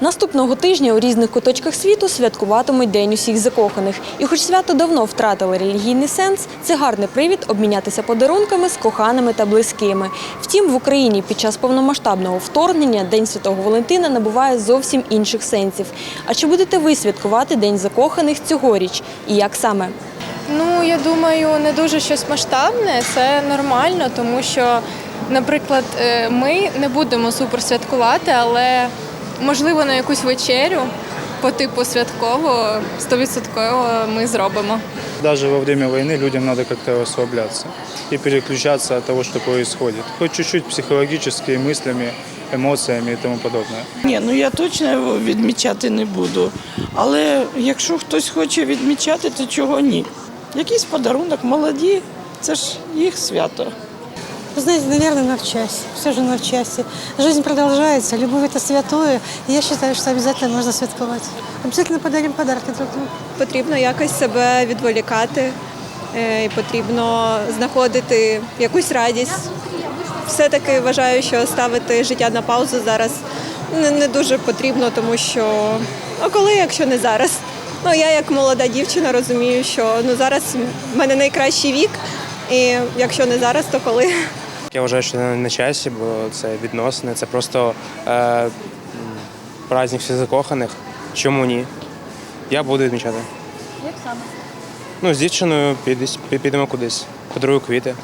Наступного тижня у різних куточках світу святкуватимуть День усіх закоханих. І хоч свято давно втратило релігійний сенс, це гарний привід обмінятися подарунками з коханими та близькими. Втім, в Україні під час повномасштабного вторгнення День Святого Валентина набуває зовсім інших сенсів. А чи будете ви святкувати День закоханих цьогоріч? І як саме? Ну, я думаю, не дуже щось масштабне, це нормально, тому що, наприклад, е, ми не будемо супер святкувати, але можливо на якусь вечерю по типу святково, 100% ми зробимо. Даже во время войны людям надо как-то расслабляться и переключаться от того, что происходит. Хоть чуть-чуть психологически, мыслями, эмоциями и тому подобное. Ні, ну я точно його відмічати не буду. Але якщо хтось хоче відмічати, то чого ні? Якийсь подарунок, молоді, це ж їх свято. Вы знаете, наверное, на в часе. Все же на в часе. Жизнь продолжается, любовь – это святое. И я считаю, что обязательно нужно святковать. Обязательно подарим подарки друг другу. Потрібно якось себе відволікати, е, і потрібно знаходити якусь радість. Все-таки вважаю, що ставити життя на паузу зараз не дуже потрібно, тому що а коли, якщо не зараз? Ну я як молода дівчина розумію, що ну зараз в мене найкращий вік, і якщо не зараз, то коли? Я вважаю, що не на часі, бо це відносини, це просто е, праздник всіх закоханих. Чому ні? Я буду відмічати. Як саме? Ну, з дівчиною підемо кудись, подарую квіти.